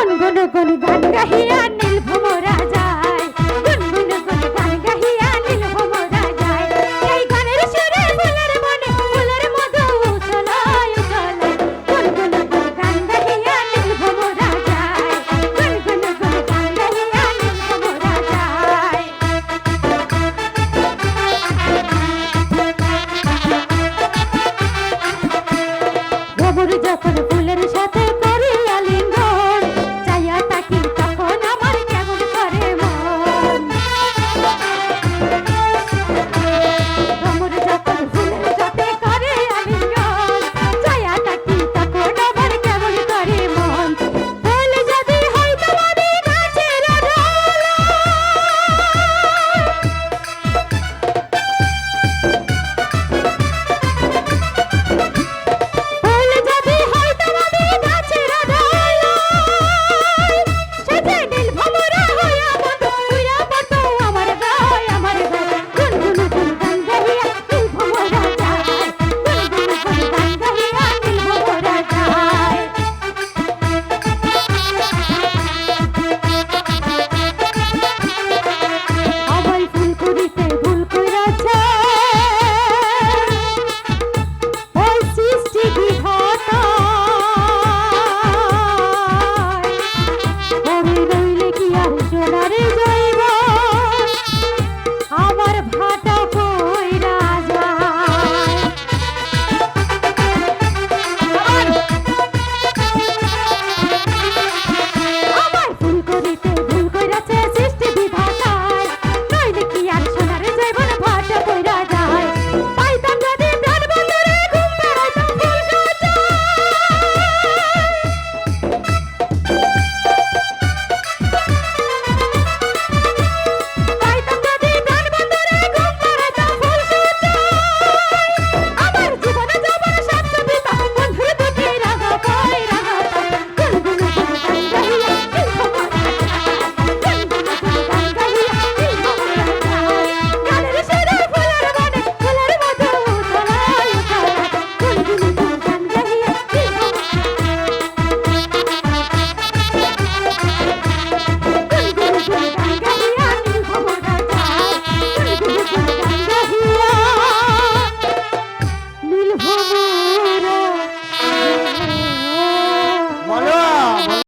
গুনগুন গুন গান গাহিয়া নীল ভমরা যায়। গুনগুন গুন গান গাহিয়া নীল ভমরা যায়। এই গানের সুরে ফুলের মনে ফুলের মধু উছলায় উছলায় গুনগুন গুন গান গাহিয়া নীল ভমরা যায়। গুনগুন গুন গান গাহিয়া নীল ভমরা যায়। গোবর যখন যায়